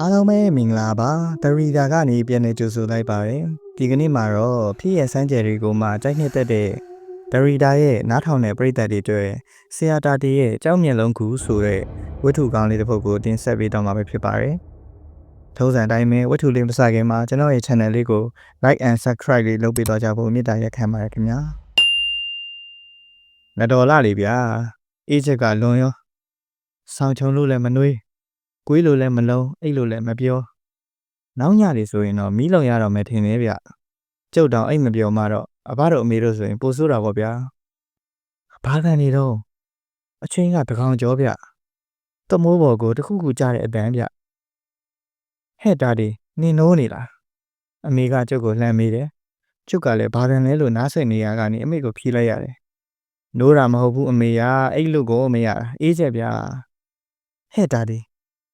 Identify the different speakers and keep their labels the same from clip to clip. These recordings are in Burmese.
Speaker 1: အားလုံးပဲမင်္ဂလာပါတရီတာကနေပြန်နေကြိုဆိုလိုက်ပါတယ်ဒီကနေ့မှာတော့ဖြစ်ရဲ့စမ်းကြယ်တွေကိုမှကြိုက်နှစ်သက်တဲ့တရီတာရဲ့နားထောင်တဲ့ပရိသတ်တွေအတွက်ဆရာတာတီရဲ့ကြောက်မျက်လုံးကူဆိုတဲ့ဝတ္ထုကောင်းလေးတစ်ပုဒ်ကိုတင်ဆက်ပေးတော့မှာပဲဖြစ်ပါတယ်ထုံးစံအတိုင်းပဲဝတ္ထုလေးမစခင်မှာကျွန်တော်ရဲ့ channel လေးကို like and subscribe လေးလုပ်ပေးတော့ကြဖို့မေတ္တာရက်ခံပါတယ်ခင်ဗျာငတော်လာလေးဗျာအေးချက်ကလွန်ရောဆောင်းချုံလို့လည်းမနှွေး ကွေးလို့လည်းမလုံးအိတ်လို့လည်းမပြောနောက်ညနေဆိုရင်တော့မီးလုံရတော့မယ်ထင်တယ်ဗျကျုပ်တောင်အိတ်မပြောမှတော့အဘတို့အမေတို့ဆိုရင်ပိုဆိုးတာပေါ့ဗျာဘာတန်နေတော့အချင်းကတကောင်ကြောဗျတမိုးဘော်ကိုတခုခုကြားတဲ့အတန်းဗျဟဲ့တာဒီနင်နိုးနေလားအမေကကျုပ်ကိုလှမ်းမေးတယ်ကျုပ်ကလည်းဘာတန်လဲလို့နားဆိတ်နေရကနေအမေကိုဖြီးလိုက်ရတယ်နိုးတာမဟုတ်ဘူးအမေကအိတ်လို့ကိုအမေရအေးချက်ဗျာဟဲ့တာဒီ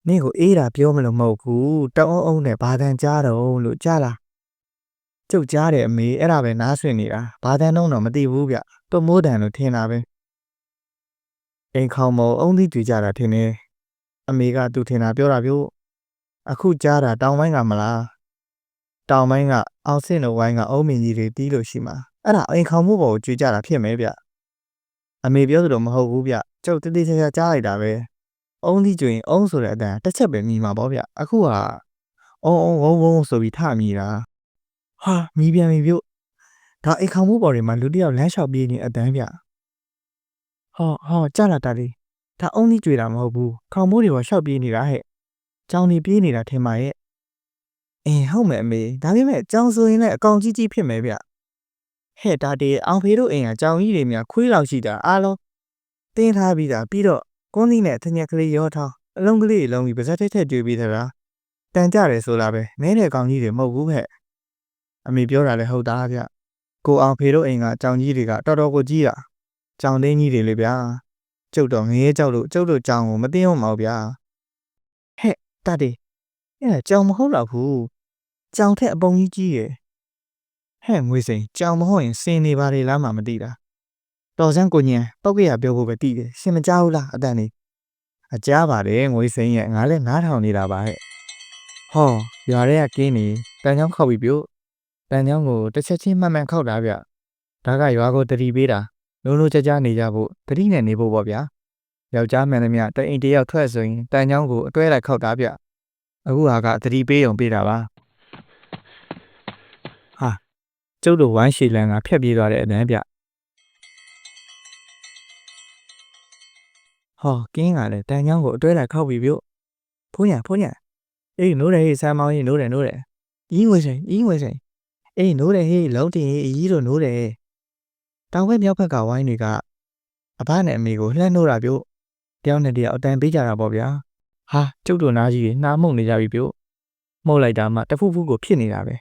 Speaker 1: နင့်ကိုအေးတာပြောမလို့မဟုတ်ဘူးတောင်းအောင်နဲ့ဘာတန်ကြားတော့လို့ကြားလားကျုပ်ကြားတယ်အမေအဲ့ဒါပဲနားဆွင့်နေတာဘာတန်တော့တော့မသိဘူးဗျတွမိုးတန်လို့ထင်တာပဲအိမ်ခေါင်မောအုံးသီးတွေ့ကြတာထင်တယ်အမေကသူထင်တာပြောတာပြောအခုကြားတာတောင်ပိုင်းကမလားတောင်ပိုင်းကအောင်စင်တို့ဝိုင်းကအုံးမင်းကြီးတွေတီးလို့ရှိမှာအဲ့ဒါအိမ်ခေါင်မှုပေါ်ကိုကြွေကြတာဖြစ်မယ်ဗျအမေပြောသလိုမဟုတ်ဘူးဗျကျုပ်တတိချာချာကြားလိုက်တာပဲ အုံးသီးကျွင်အုံးဆိုတဲ့အတန်တစ်ချက်ပဲမြည်မှာပေါ့ဗျအခုဟာအုံးအုံးဝုံးဝုံးဆိုပြီးထမြည်တာဟာမြည်ပြန်ပြီပြုတ်ဒါအိမ်ခေါင်မှုပေါ်တွေမှာလူတစ်ယောက်လမ်းလျှောက်ပြေးနေအတန်ဗျဟောဟောကြားလာတာလေဒါအုံးသီးကျွေတာမဟုတ်ဘူးခေါင်မိုးတွေပေါ်လျှောက်ပြေးနေတာဟဲ့ကြောင်နေပြေးနေတာထင်ပါရဲ့အင်းဟုတ်မယ်အမေဒါပေမဲ့ကြောင်ဆိုရင်လည်းအကောင်ကြီးကြီးဖြစ်မယ်ဗျဟဲ့ဒါတေအောင်ဖေတို့အိမ်ကကြောင်ကြီးတွေများခွေးလောက်ရှိတာအားလုံးတင်းထားပြီးတာပြီးတော့ ကွန်းသီးနဲ့ထညက်ကလေးရောထားအလုံးကလေးလုံးပြီးပါဇက်ထက်ထက်တွေ့ပြီးသလားတန်ကြတယ်ဆိုလားပဲနဲတဲ့ကောင်ကြီးတွေမဟုတ်ဘူးဟဲ့အမေပြောတာလည်းဟုတ်သားဗျကိုအောင်ဖေတို့အိမ်ကကြောင်ကြီးတွေကတော်တော်ကိုကြီးတာကြောင်သိန်းကြီးတွေလေဗျာကျုပ်တော့ငရဲကြောက်လို့ကျုပ်တို့ကြောင်ကိုမသိအောင်မအောင်ဗျာဟဲ့တတ်တယ်အဲ့ဒါကြောင်မဟုတ်တော့ဘူးကြောင်ထက်အပုံကြီးကြီးရယ်ဟဲ့ငွေစိန်ကြောင်မဟုတ်ရင်စင်နေပါလေလားမှမသိတာ တော်စမ်းကိုညံပောက်ကရပြောဖို့ပဲတည်တယ်ရှင်မကြောက်ဘူးလားအတန်နေအကြားပါတယ်ငွေစိမ်းရဲ့ငါလည်းနားထောင်နေတာပါဟဲ့ဟောရွာထဲကကင်းနေတန်ချောင်းခောက်ပြီးပြုတ်တန်ချောင်းကိုတစ်ချက်ချင်းမှန်မှန်ခောက်တာဗျဒါကရွာကိုတတိပေးတာလုံးလုံးကြကြနေကြဖို့တတိနဲ့နေဖို့ပေါ့ဗျာယောက်ျားမှန်သမျှတအိမ်တယောက်ထွက်ဆိုရင်တန်ချောင်းကိုအတွဲလိုက်ခောက်တာဗျအခုဟာကတတိပေးအောင်ပေးတာပါဟာကျုပ်တို့ဝိုင်းရှည်လန်ကဖြတ်ပြေးသွားတဲ့အတန်းဗျ ဟောကင်းကလည်းတန်ချောင်းကိုအတွဲလိုက်ခောက်ပြီးပြုတ်ဖုန်းရဖုန်းရအေးနိုးတယ်ဟေးဆမ်းမောင်းကြီးနိုးတယ်နိုးတယ်အင်းဝဲဆိုင်အင်းဝဲဆိုင်အေးနိုးတယ်ဟေးလုံးတင်ဟေးအကြီးတို့နိုးတယ်တောင်ဘက်မြောက်ဘက်ကဝိုင်းတွေကအဘနဲ့အမေကိုလှမ်းနိုးတာပြုတ်တယောက်နဲ့တယောက်အတန်ပေးကြတာပေါ့ဗျာဟာကျုပ်တို့နားကြီးတွေနှားမှုန်နေကြပြီပြုတ်မှုတ်လိုက်တာမှတဖူးဖူးကိုဖြစ်နေတာပဲ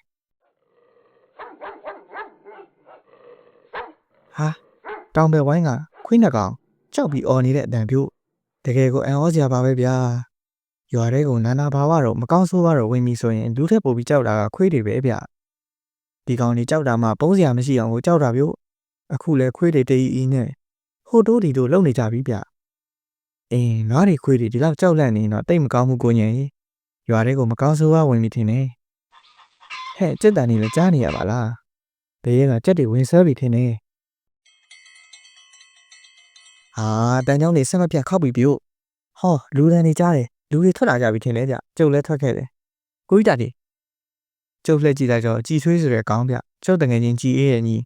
Speaker 1: ဟာတောင်ဘက်ဝိုင်းကခွေးနှကောင် ကြောက်ပြီးអော်နေတဲ့အတန်ပြုတ်တကယ်ကိုအံ့ဩစရာပါပဲဗျာရွာထဲကိုနာနာဘာဝတော့မကောင်းဆိုးပါတော့ဝင်ပြီဆိုရင်လူထက်ပိုပြီးကြောက်တာကခွေးတွေပဲဗျဒီကောင်တွေကြောက်တာမှပုံးစရာမရှိအောင်ကိုကြောက်တာဗျို့အခုလဲခွေးတွေတည်အီးနဲ့ဟိုတိုးဒီတို့လုံနေကြပြီဗျအင်းနွားတွေခွေးတွေဒီလောက်ကြောက်လန့်နေတော့တိတ်မကောင်းဘူးကိုညင်ရွာထဲကိုမကောင်းဆိုးပါဝင်ပြီထင်တယ်ဟဲ့စက်တန်နေလဲကြားနေရပါလားဘေးကစက်တွေဝင်ဆွဲပြီထင်တယ် ဟာတန်ချောင်းနေဆက်မပြတ်ခောက်ပြီဗျို့ဟောလူတန်းနေကြတယ်လူတွေထွက်လာကြပြီထင်လဲကြကျုပ်လည်းထွက်ခဲ့တယ်ကိုကြီးတာဒီကျုပ်လှည့်ကြည့်လိုက်တော့ကြည်ထွေးဆိုတဲ့ကောင်းဗျကျုပ်တငယ်ချင်းကြည်အေးရဲ့ညီ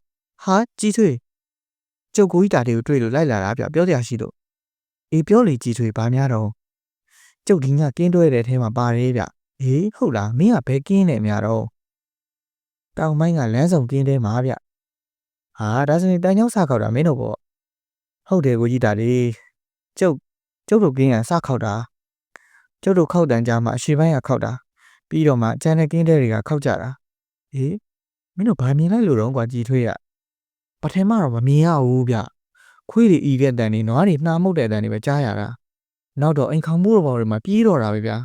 Speaker 1: ဟာကြည်ထွေးကျုပ်ကိုကြီးတာဒီကိုတွေ့လို့လိုက်လာတာဗျပြောစရာရှိလို့အေးပြောလေကြည်ထွေးဘာများတော့ကျုပ်ဒီညကင်းတွဲတဲ့ထဲမှာပါတယ်ဗျအေးဟုတ်လားမင်းကဘယ်ကင်းနေများတော့တောင်ပိုင်းကလမ်းဆောင်ကင်းထဲမှာဗျဟာဒါဆိုရင်တန်ချောင်းစားခောက်တာမင်းတို့ပေါ့ ဟုတ်တယ်ကိုကြီးတာဒီကျုပ်ကျုပ်တို့ကင်းရစခောက်တာကျုပ်တို့ခောက်တန်ကြမှာအရှိပိုင်းကခောက်တာပြီးတော့မှကျန်တဲ့ကင်းတဲ့တွေကခောက်ကြတာဟေးမင်းတို့ဘာမြင်လိုက်လို့တော့ကွာကြည်ထွေးရပထမတော့မမြင်ရဘူးဗျခွေးတွေဤတဲ့တန်တွေနွားတွေနှာမှုတ်တဲ့တန်တွေပဲကြားရတာနောက်တော့အိမ်ခေါင်မှုတော်တွေမှာပြေးတော့တာပဲဗျာ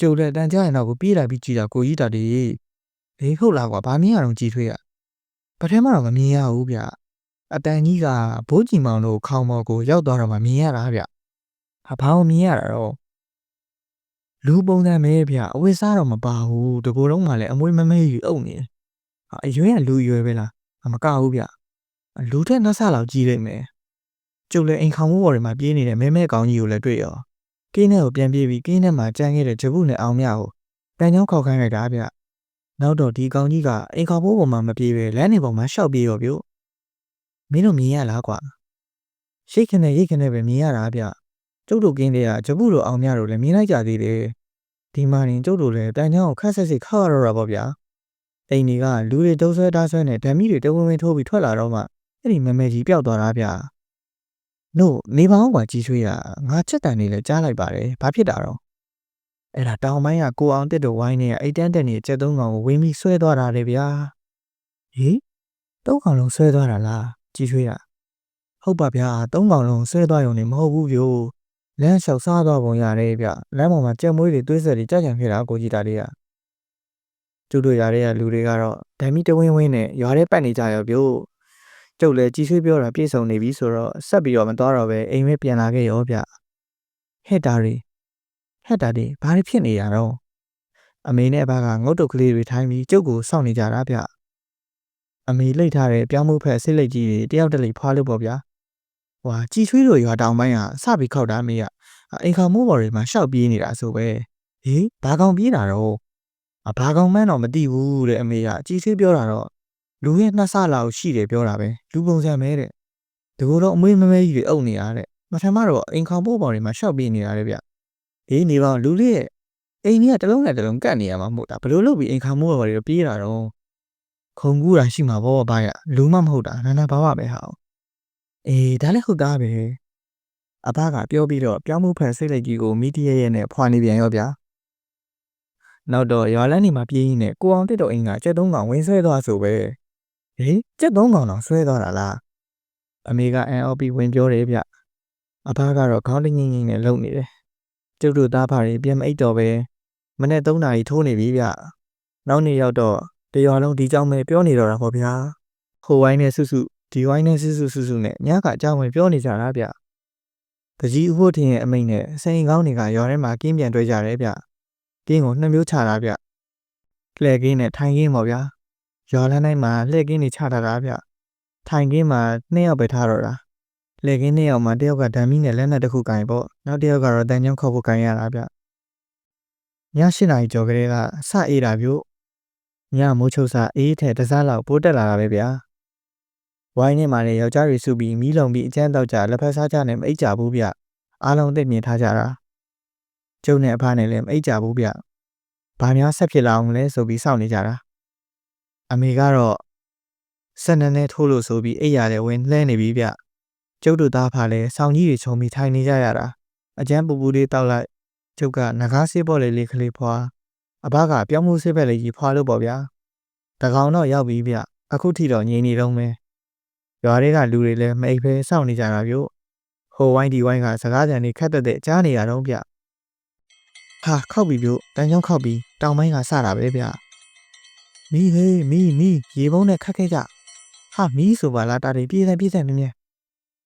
Speaker 1: ကျုပ်လည်းတန်ကြရင်တော့ကိုပြေးလာပြီးကြည်တာကိုကြီးတာဒီဟေးဟုတ်လားကွာဘာမြင်ရတော့ကြည်ထွေးရပထမတော့မမြင်ရဘူးဗျ အတန်ကြီးကဘိုးကြီးမောင်တို့ခေါင်းမော်ကိုရောက်သွားတော့မှမြင်ရတာဗျဟာဘာလို့မြင်ရတာတော့လူပုံစံမဲဗျအဝတ်စားတော့မပါဘူးတကူလုံးမှလည်းအမွေးမမဲကြီးအုပ်နေတယ်ဟာအရွယ်ကလူရွယ်ပဲလားအမကဘူးဗျလူထက်နှစ်ဆလောက်ကြီးလိုက်မယ်ကျုပ်လည်းအိမ်ခေါင်မိုးပေါ်တွေမှာပြေးနေတဲ့မဲမဲကောင်ကြီးကိုလည်းတွေ့ရောကင်းထဲကိုပြန်ပြေးပြီးကင်းထဲမှာကြမ်းခဲ့တဲ့ဂျပုနဲ့အောင်မြကိုတန်ချောင်းခောက်ခိုင်းလိုက်တာဗျနောက်တော့ဒီကောင်ကြီးကအိမ်ခေါင်မိုးပေါ်မှာမပြေးပဲလမ်းနေပေါ်မှာရှောက်ပြေးရောဗျ မင်းတို့မြင်ရလားကွာရှိတ်ခနဲ့ရိတ်ခနဲ့ပဲမြင်ရတာဗျကျုပ်တို့ကင်းတဲ့ကဂျပုတို့အောင်မြတို့လည်းမြင်လိုက်ကြသေးတယ်ဒီမှာရင်ကျုပ်တို့လည်းတန်ချောင်းကိုခက်ဆက်စစ်ခောက်ရတော့တာပေါ့ဗျာအိမ်တွေကလူတွေတုံးဆွဲတားဆွဲနဲ့ဓာမီတွေတဝင်းဝင်းထိုးပြီးထွက်လာတော့မှအဲ့ဒီမမဲကြီးပျောက်သွားတာဗျနို့နေပါအောင်ကွာကြီးချွေးရငါချက်တန်နေလဲကြားလိုက်ပါတယ်ဘာဖြစ်တာတော့အဲ့ဒါတောင်ပိုင်းကကိုအောင်တစ်တို့ဝိုင်းနေကအိတ်တန်းတက်နေချက်သုံးကောင်ကိုဝင်းပြီးဆွဲသွားတာလေဗျာဟေးသုံးကောင်လုံးဆွဲသွားတာလား ကြီးချွေးရဟုတ်ပါဗျာသုံးကောင်လုံးဆွဲသွားရုံနဲ့မဟုတ်ဘူးဗျို့လမ်းလျှောက်စားသွားပုံရတယ်ဗျလမ်းပေါ်မှာကြက်မွေးတွေသွေးဆက်တွေကြာကြံဖြစ်တာကိုကြည့်တာလေးကကျုပ်တို့ရတဲ့လူတွေကတော့ဓာမီတဝင်းဝင်းနဲ့ရွာထဲပတ်နေကြရောဗျို့ကျုပ်လည်းကြီးဆွေးပြောတာပြည့်စုံနေပြီဆိုတော့ဆက်ပြီးတော့မတော်တော့ပဲအိမ်မဲပြန်လာခဲ့ရောဗျဟဲ့တာတွေဟဲ့တာတွေဘာတွေဖြစ်နေရတော့အမေနဲ့အဘကငုတ်တုတ်ကလေးတွေထိုင်းပြီးကျုပ်ကိုစောင့်နေကြတာဗျ အမေလိတ်ထားတဲ့ပြောင်းမှုဖက်ဆစ်လိတ်ကြီးတွေတယောက်တလေဖွာလို့ပေါ့ဗျာဟွာကြည်ချွေးတို့ရွာတောင်ပိုင်းကစပြီးခောက်တာမေးကအိမ်ခေါင်မိုးပေါ်တွေမှာရှောက်ပြေးနေတာဆိုပဲဟေးဘာကောင်ပြေးတာတော့အဘာကောင်မှန်းတော့မသိဘူးတဲ့အမေကကြည်ချွေးပြောတာတော့လူရဲ့နှစ်ဆလောက်ရှိတယ်ပြောတာပဲလူပုံစံမဲတဲ့တကူတော့အမွေးမမဲကြီးတွေအုပ်နေရတဲ့မထမ်းမတော့အိမ်ခေါင်မိုးပေါ်တွေမှာရှောက်ပြေးနေတာလေဗျဟေးနေပါဦးလူလေးရဲ့အိမ်ကြီးကတစ်လုံးနဲ့တစ်လုံးကတ်နေရမှာမဟုတ်တာဘယ်လိုလုပ်ပြီးအိမ်ခေါင်မိုးပေါ်တွေပြေးတာတော့ ခုံကူးတာရှိမှာပေါ့ဘာရလူမမဟုတ်တာနာနာဘာဝပဲဟာအေးဒါလည်းဟုတ်သားပဲအဘကပြောပြီးတော့ပြောင်းမှုဖန်စိတ်လိုက်ကြီးကိုမီဒီယာရဲ့နဲ့ဖွာနေပြန်ရောဗျာနောက်တော့ရွာလန်းနေမှာပြေးရင်းနဲ့ကိုအောင်တစ်တော်အင်းကကြက်သုံးကောင်ဝင်ဆွဲသွားဆိုပဲဟေးကြက်သုံးကောင်တော့ဆွဲသွားတာလားအမေကအန်အော်ပီဝင်ပြောတယ်ဗျအဘကတော့ခေါင်းတငင်းငင်းနဲ့လုံနေတယ်ကျုပ်တို့သားဖာတွေပြန်မအိတ်တော့ပဲမနေ့3နာရီထိုးနေပြီဗျနောက်နေ့ရောက်တော့ တရွာလုံးဒီကြောင်ပဲပြောနေတော့တာပေါ့ဗျာဟိုဝိုင်းနဲ့စုစုဒီဝိုင်းနဲ့စုစုစုစုနဲ့ညကအကြောင်းပဲပြောနေကြတာဗျတကြီးဥဖို့ထင်ရဲ့အမိန့်နဲ့စိန်ကောင်းတွေကရွာထဲမှာကင်းပြန်တွေ့ကြတယ်ဗျကင်းကိုနှစ်မျိုးချတာဗျလှည့်ကင်းနဲ့ထိုင်ကင်းပေါ့ဗျာရွာလမ်းတိုင်းမှာလှည့်ကင်းတွေချထားတာဗျထိုင်ကင်းမှာနှစ်ယောက်ပဲထားတော့တာလှည့်ကင်းနှစ်ယောက်မှာတစ်ယောက်ကဓာမီနဲ့လက်နက်တစ်ခုကင်ပေါ့နောက်တစ်ယောက်ကတော့တန်ချောင်းခောက်ဖို့ကင်ရတာဗျည၈နာရီကျော်ကလေးကစအေးတာဗျ ညမိုးချုပ်စာအေးထဲတစားလောက်ပိုးတက်လာတာပဲဗျာဝိုင်းထဲမှာလည်းယောက်ျားတွေစုပြီးမီးလုံပြီးအကျန်းတော့ကြလက်ဖက်စားကြနဲ့မအိတ်ကြဘူးဗျအားလုံးသိမြင်ထားကြတာကျုံနဲ့အဖနဲ့လည်းမအိတ်ကြဘူးဗျဘာများဆက်ဖြစ်လာအောင်လဲဆိုပြီးစောင့်နေကြတာအမေကတော့ဆက်နည်းနည်းထိုးလို့ဆိုပြီးအိတ်ရတယ်ဝင်လှဲနေပြီဗျကျုပ်တို့သားဖာလည်းစောင်းကြီးတွေခြုံပြီးထိုင်နေကြရတာအကျန်းပူပူလေးတောက်လိုက်ကျုပ်ကငကားဆေးပေါ်လေးလေးကလေးဖွာ အဘကပြောင်းမှုဆေးဘက်လေးကြီးဖွာလို့ပေါ့ဗျာတကောင်တော့ရောက်ပြီဗျအခုထိတော့ငြိမ်နေတော့မယ်ရွာတွေကလူတွေလည်းမအိပ်ဖဲစောင့်နေကြတာဗျို့ဟိုဝိုင်းဒီဝိုင်းကစကားကြံနေခက်တက်တဲ့ကြားနေရတော့ဗျဟာခောက်ပြီဗျို့တန်းချောင်းခောက်ပြီးတောင်ပိုင်းကစတာပဲဗျမီးဟေးမီးမီးရေပုံးနဲ့ခတ်ခဲ့ကြဟာမီးဆိုပါလားတာတွေပြေးတယ်ပြေးတယ်မြင်းမြင်း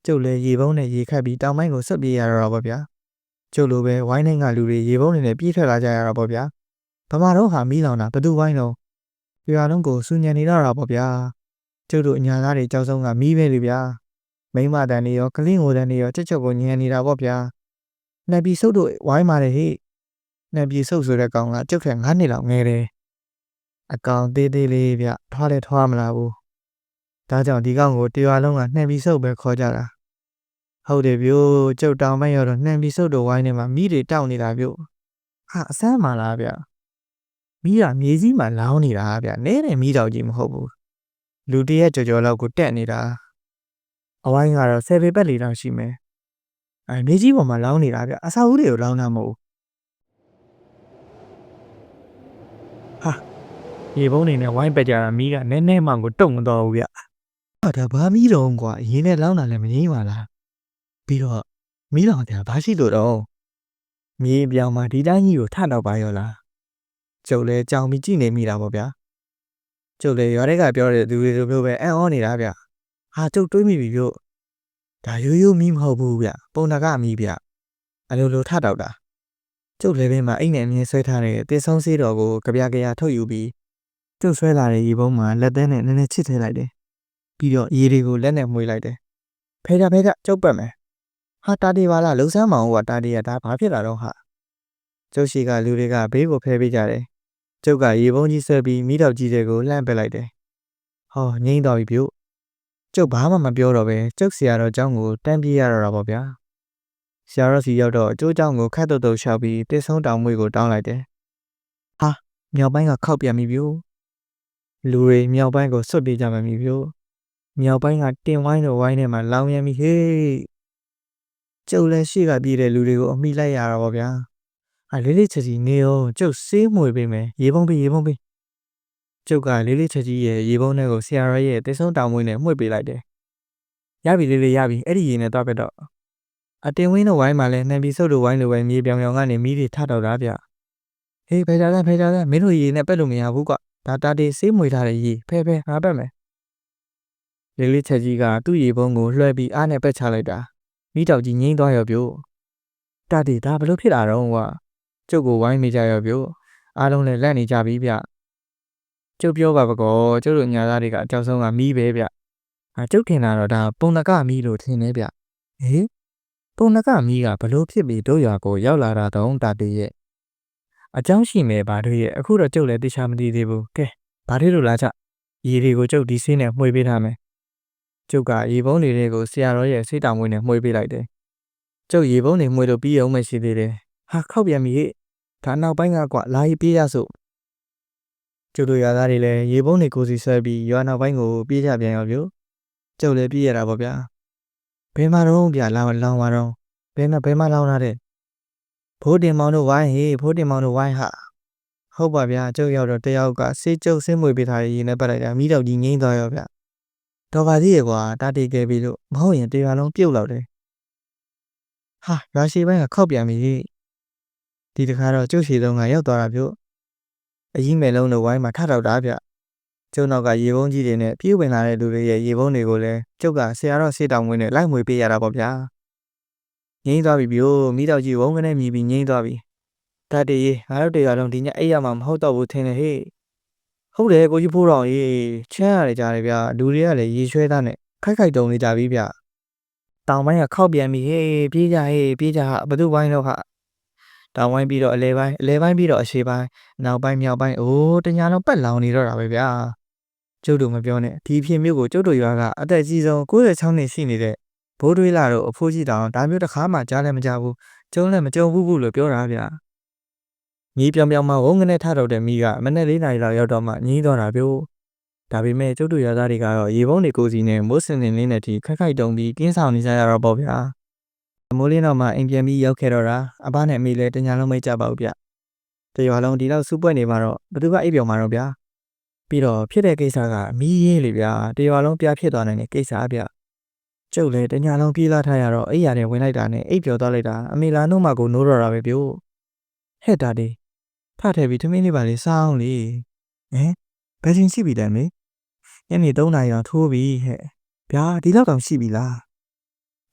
Speaker 1: ကျုပ်လည်းရေပုံးနဲ့ရေခတ်ပြီးတောင်ပိုင်းကိုဆက်ပြေးရတော့ပါဗျာကျုပ်လိုပဲဝိုင်းနိုင်ကလူတွေရေပုံးတွေနဲ့ပြေးထွက်လာကြရတော့ပေါ့ဗျာ ဗမာတော့ဟာမီးလောင်တာဘသူဝိုင်းလုံးရွာလုံးကိုစူညံနေတော့တာပေါ့ဗျာကျုပ်တို့အညာသားတွေကြောက်ဆုံးကမီးပဲလေဗျာမိမတန်နေရောကလင်းငိုတန်နေရောချက်ချက်ကိုညံနေတာပေါ့ဗျာနှက်ပြီးစုပ်တို့ဝိုင်းပါတယ်ဟိနှက်ပြီးစုပ်ဆိုတဲ့ကောင်ကကျုပ်ထက်9နှစ်လောက်ငယ်တယ်အကောင်သေးသေးလေးဗျထွားလဲထွားမလာဘူးဒါကြောင့်ဒီကောင်ကိုတရွာလုံးကနှက်ပြီးစုပ်ပဲခေါ်ကြတာဟုတ်တယ်ဗျို့ကျုပ်တောင်ပိုင်းရောက်တော့နှက်ပြီးစုပ်တို့ဝိုင်းနေမှာမိတွေတောက်နေတာဗျို့ဟာအဆန်းမှလားဗျ မိကမြေကြီးမှာလောင်းနေတာဗျနဲတယ်မိတောက်ကြီးမဟုတ်ဘူးလူတရက်ကြော်ကြော်လောက်ကိုတက်နေတာအဝိုင်းကတော့ဆယ်ပေပက်လီတောင်ရှိမယ်အဲမြေကြီးပေါ်မှာလောင်းနေတာဗျအစာဦးတွေကိုလောင်းတာမဟုတ်ဟာရေပုံးနေနဲ့ဝိုင်းပက်ကြတာမီးကနဲနဲမှကိုတုံမတော်ဘူးဗျဟာဒါဘာမီးတော့ကွာအရင်နဲ့လောင်းတာလည်းမငြိမ်းပါလားပြီးတော့မီးလောင်တယ်ဘာရှိလို့တော့မြေပြောင်မှာဒီတိုင်းကြီးကိုထတော့ပါရောလား ကျုပ်လဲကြောင်ပြီးကြည့်နေမိတာပေါ့ဗျာကျုပ်လည်းရွာထဲကပြောတဲ့သူတွေလိုမျိုးပဲအံ့ဩနေတာဗျဟာကျုပ်တွေးမိပြီဗျဒါရိုးရိုးမီးမဟုတ်ဘူးဗျပုံနာကမီးဗျအလိုလိုထတောက်တာကျုပ်လည်းပဲမှာအိတ်နဲ့အမြင်ဆွဲထားတဲ့တေဆုံးစေးတော်ကိုကြပြကြရထုတ်ယူပြီးကျုပ်ဆွဲလာတဲ့ရေပုံးမှာလက်သေးနဲ့နည်းနည်းချစ်ထည့်လိုက်တယ်ပြီးတော့ရေတွေကိုလက်နဲ့မှွေလိုက်တယ်ဖဲကြဖဲကြကျုပ်ပတ်မယ်ဟာတာတီပါလားလှုပ်ဆန်းမအောင်ကတာတီရဒါဘာဖြစ်လာတော့ဟာကျုပ်ရှိကလူတွေကဘေးကိုဖဲပေးကြတယ် ကျုပ်ကရေပုံးကြီးဆွဲပြီးမိတော့ကြီးတွေကိုလှမ်းပစ်လိုက်တယ်ဟောငိမ့်တော်ပြီပြုတ်ကျုပ်ဘာမှမပြောတော့ပဲကျုပ်ဆရာတော်เจ้าကိုတန်းပြေးရတော့တာပေါ့ဗျာဆရာတော်စီရောက်တော့ကျိုးเจ้าကိုခတ်တုတ်တုတ်ရှောက်ပြီးတစ်ဆုံးတောင်မွေကိုတောင်းလိုက်တယ်ဟာမြောက်ပိုင်းကခောက်ပြန်ပြီပြုတ်လူတွေမြောက်ပိုင်းကိုဆွတ်ပြေးကြမှမီပြုတ်မြောက်ပိုင်းကတင်ဝိုင်းတို့ဝိုင်းထဲမှာလောင်ရမ်းပြီဟေးကျုပ်လည်းရှေ့ကပြေးတဲ့လူတွေကိုအမိလိုက်ရတာပေါ့ဗျာ ဟာလေးလေးချက်ကြီးနေရောကျုပ်စေးမွေပေးမယ်ရေပုံးပေးရေပုံးပေးကျုပ်ကလေးလေးချက်ကြီးရဲ့ရေပုံးထဲကိုဆရာတော်ရဲ့တစ်ဆုံးတောင်မွေနဲ့မှွေပေးလိုက်တယ်ရပြီလေးလေးရပြီအဲ့ဒီရေနဲ့တော့ပြတော့အတင်ဝင်းတို့ဝိုင်းမှာလဲနှံပြီးစုပ်တို့ဝိုင်းလိုပဲမြေပြောင်ပြောင်ကနေမီးတွေထတော့တာဗျဟေးဖဲကြတယ်ဖဲကြတယ်မင်းတို့ရေနဲ့ပက်လို့မရဘူးကွာဒါတာတေးစေးမွေထားတဲ့ရေဖဲဖဲငါပက်မယ်လေးလေးချက်ကြီးကသူ့ရေပုံးကိုလွှဲပြီးအားနဲ့ပက်ချလိုက်တာမိတောက်ကြီးငိမ့်သွားရောပြို့တာတေးဒါဘလို့ဖြစ်လာတော့ကွာ ကျုပ်ကိုဝိုင်းမိကြရောပြို့အားလုံးလည်းလက်နေကြပြီဗျကျုပ်ပြောပါပကောကျုပ်တို့ညာသားတွေကအကြောက်ဆုံးကမီးပဲဗျအာကျုပ်ထင်တာတော့ဒါပုံနကမီးလို့ထင်နေဗျဟေးပုံနကမီးကဘလို့ဖြစ်ပြီးတို့ရွာကိုရောက်လာတာတုံးတာတေးရဲ့အကြောင်းရှိမယ်ဗာတို့ရဲ့အခုတော့ကျုပ်လည်းတိချာမသိသေးဘူးကဲဗာတို့လိုလားကြရေတွေကိုကျုပ်ဒီဆေးနဲ့မှွေပေးထားမယ်ကျုပ်ကရေပုံးတွေတွေကိုဆရာတော်ရဲ့စိတ်တောင်မွေးနဲ့မှွေပေးလိုက်တယ်ကျုပ်ရေပုံးတွေမှွေလို့ပြီးအောင်မရှိသေးတယ်ဟာခောက်ပြန်ပြီဟဲ့ ဒါနောက်ပိုင်းကကွာလာရေးပြေးရစို့ကျုပ်တို့ရွာသားတွေလည်းရေပုံးတွေကိုစီဆွဲပြီးရွာနောက်ပိုင်းကိုပြေးကြပြန်ရောပြို့ကျုပ်လည်းပြေးရတာပေါ့ဗျာဘယ်မှာတော့ဗျာလောင်လောင်ပါတော့ဘယ်မှာဘယ်မှာလောင်လာတဲ့ဖိုးတင်မောင်တို့ဝိုင်းဟေးဖိုးတင်မောင်တို့ဝိုင်းဟာဟုတ်ပါဗျာကျုပ်ရောက်တော့တယောက်ကစေးကျုပ်ဆင်းမွေပေးထားတဲ့ရေနဲ့ပတ်လိုက်တာမိတော့ကြီးငိမ့်သွားရောဗျတော်ပါသေးရဲ့ကွာတာတေခဲ့ပြီလို့မဟုတ်ရင်တရားလုံးပြုတ်လောက်တယ်ဟာရွာရှိပိုင်းကခောက်ပြန်ပြီ ဒီတခါတော့ကျုပ်ရှိသုံးကရောက်သွားတာပြုတ်အကြီးမယ်လုံးတို့ဝိုင်းမှာထထောက်တာဗျကျုံနောက်ကရေပုံးကြီးတွေနဲ့ပြေးဝင်လာတဲ့လူတွေရဲ့ရေပုံးတွေကိုလည်းကျုပ်ကဆရာတော်ဆေးတောင်မွေးနဲ့လိုက်မွေပေးရတာပေါ့ဗျာငိမ့်သွားပြီဗျို့မိတော့ကြီးဝုန်းကနေမြည်ပြီးငိမ့်သွားပြီတတ်တည်းငါတို့တရားလုံးဒီညအိပ်ရမှာမဟုတ်တော့ဘူးထင်တယ်ဟေ့ဟုတ်တယ်ကိုကြီးဖိုးတော်ကြီးချမ်းရတယ်ကြားတယ်ဗျာလူတွေကလည်းရေရွှဲသားနဲ့ခိုက်ခိုက်တုံနေကြပြီဗျတောင်ပိုင်းကခောက်ပြန်ပြီဟေးပြေးကြဟေးပြေးကြဟာဘသူပိုင်းတော့ဟာ တောင်ပိုင်းပြီးတော့အလဲပိုင်းအလဲပိုင်းပြီးတော့အရှေ့ပိုင်းနောက်ပိုင်းမြောက်ပိုင်းအိုးတညာလုံးပတ်လောင်နေတော့တာပဲဗျာကျုပ်တို့မပြောနဲ့ဒီဖြစ်မျိုးကိုကျုပ်တို့ရွာကအသက်ကြီးဆုံး96နှစ်ရှိနေတဲ့ဘိုးတွေးလာတော့အဖိုးကြီးတောင်ဒါမျိုးတစ်ခါမှကြားလည်းမကြားဘူးကျုံလည်းမကြုံဘူးဘူးလို့ပြောတာဗျာမီးပြောင်ပြောင်မှဝုန်းကနေထတော့တဲ့မီးကမနေ့လေးနာရီလောက်ရောက်တော့မှငြင်းတော့တာပြို့ဒါပေမဲ့ကျုပ်တို့ရွာသားတွေကတော့ရေပုံးတွေကိုစီနဲ့မိုးစင်စင်လေးနဲ့ထိခက်ခိုက်တုံပြီးကင်းဆောင်နေကြရတော့ပေါ့ဗျာ မိုးလေးတော့မှအိမ်ပြန်ပြီးရောက်ခဲ့တော့တာအဘနဲ့အမေလည်းတညာလုံးမိတ်ကြပါဘူးဗျတရွာလုံးဒီလောက်စူးပွက်နေမှာတော့ဘသူကအိပ်ပျော်မှာတော့ဗျာပြီးတော့ဖြစ်တဲ့ကိစ္စကအမီးရေးလေဗျာတရွာလုံးပြဖြစ်သွားနိုင်တဲ့ကိစ္စဗျကျုပ်လည်းတညာလုံးပြေးလာထားရတော့အိပ်ရတယ်ဝင်လိုက်တာနဲ့အိပ်ပျော်သွားလိုက်တာအမေလာနှုတ်မှကိုနိုးတော့တာပဲပြို့ဟဲ့တာဒီဖတ်ထဲပြီးထမင်းလေးပါလေးစားအောင်လေဟမ်ဘယ်ချိန်ရှိပြီလဲမေညနေ3နာရီတော့ထိုးပြီဟဲ့ဗျာဒီလောက်တောင်ရှိပြီလား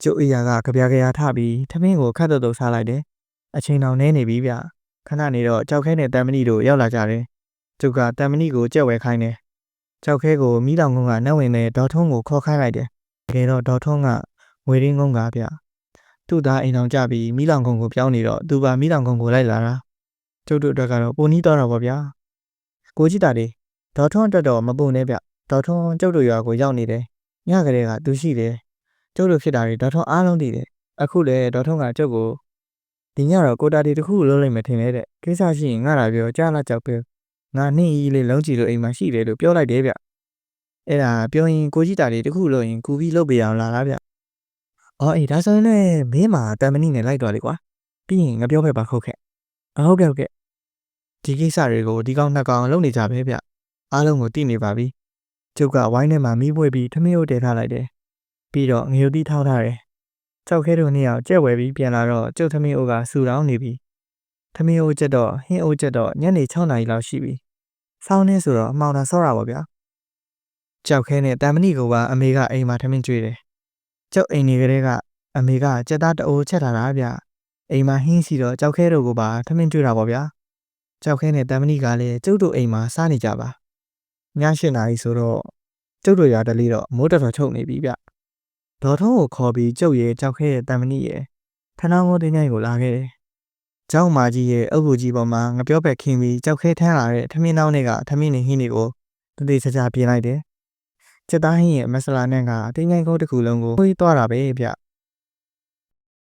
Speaker 1: ကျုပ်အိယာကကြပြကြရထပြီးထမင်းကိုခတ်တုတ်တုတ်စားလိုက်တယ်အချိန်တောင်နေနေပြီဗျခဏနေတော့ကြောက်ခဲနဲ့တမ်မဏိတို့ရောက်လာကြတယ်ကျုပ်ကတမ်မဏိကိုကြက်ဝဲခိုင်းတယ်ကြောက်ခဲကိုမိလောင်ကုန်းကနှက်ဝင်နဲ့ဒေါ်ထုံးကိုခေါ်ခိုင်းလိုက်တယ်တကယ်တော့ဒေါ်ထုံးကငွေရင်းကုန်းကဗျသူ့သားအိမ်အောင်ကြပြီးမိလောင်ကုန်းကိုပြောင်းနေတော့သူပါမိလောင်ကုန်းကိုလိုက်လာတာကျုပ်တို့အတွက်ကတော့ပုံနီးတော့တာပေါ့ဗျာကိုကြည့်တာလေဒေါ်ထုံးအတွက်တော့မပုံနဲ့ဗျဒေါ်ထုံးကျုပ်တို့ရွာကိုရောက်နေတယ်ညကလေးကသူရှိတယ် ကျုပ်တို့ဖြစ်တာတွေဒေါ်ထုံးအားလုံးသိတယ်အခုလေဒေါ်ထုံးကကျုပ်ကိုဒီညတော့ကိုတာတီတစ်ခုလုံးလိုက်မယ်ထင်လေတဲ့ကိစ္စရှိရင်ငါလာပြောကြားလာကြောက်ပဲငါနှင်းကြီးလေးလုံးကြည့်လို့အိမ်မှာရှိတယ်လို့ပြောလိုက်တယ်ဗျအဲ့ဒါပြောရင်ကိုကြီးတာလေးတစ်ခုလုံးရင်ကူပြီးလုပ်ပေးအောင်လာလားဗျအော်အေးဒါဆိုရင်လည်းမင်းမှာတန်မဏိနဲ့လိုက်တော့လေကွာပြီးရင်ငါပြောခဲ့ပါခုတ်ခဲ့အဟုတ်ကဲ့ဟုတ်ကဲ့ဒီကိစ္စတွေကိုဒီကောင်နှစ်ကောင်လုပ်နေကြပဲဗျအားလုံးကိုသိနေပါပြီကျုပ်ကဝိုင်းထဲမှာမီးပွေးပြီးထမင်းကိုတည်ထားလိုက်တယ် ပြီးတော့ငရုတ်တီးထောက်ထားတယ်ကြောက်ခဲတို့နှစ်ယောက်ကြက်ဝဲပြီးပြန်လာတော့ကျုပ်သမီးအိုကဆူတောင်းနေပြီသမီးအိုချက်တော့ဟင်းအိုချက်တော့ညနေ6နာရီလောက်ရှိပြီစောင်းနေဆိုတော့အမှောင်တာဆော့တာပေါ့ဗျာကြောက်ခဲနဲ့တာမဏိကိုပါအမေကအိမ်မှာထမင်းကျွေးတယ်ကျုပ်အိမ်နေကလေးကအမေကကြက်သားတအိုးချက်ထားတာဗျအိမ်မှာဟင်းစီတော့ကြောက်ခဲတို့ကိုပါထမင်းကျွေးတာပေါ့ဗျာကြောက်ခဲနဲ့တမဏိကလည်းကျုပ်တို့အိမ်မှာစားနေကြပါည၈နာရီဆိုတော့ကျုပ်တို့ရတလေးတော့မိုးတော်တော်ချုပ်နေပြီဗျ ဒေါ်ထုံးကိုခေါ်ပြီးကျုပ်ရဲ့ကြောက်ခဲရဲ့တမဏိရဲ့ထနောင်းကိုတင်းတိုင်းကိုလာခဲ့တယ်ကျောင်းမာကြီးရဲ့အုပ်ဘူးကြီးပေါ်မှာငပြောပဲ့ခင်းပြီးကြောက်ခဲထမ်းလာတဲ့ထမင်းနောင်းတွေကထမင်းနေဟင်းတွေကိုတသေးချာချာပြင်လိုက်တယ်စစ်သားဟင်းရဲ့မဆလာနဲ့ကတင်းငိုင်းကုန်းတစ်ခုလုံးကိုခွေးသွားတာပဲဗျ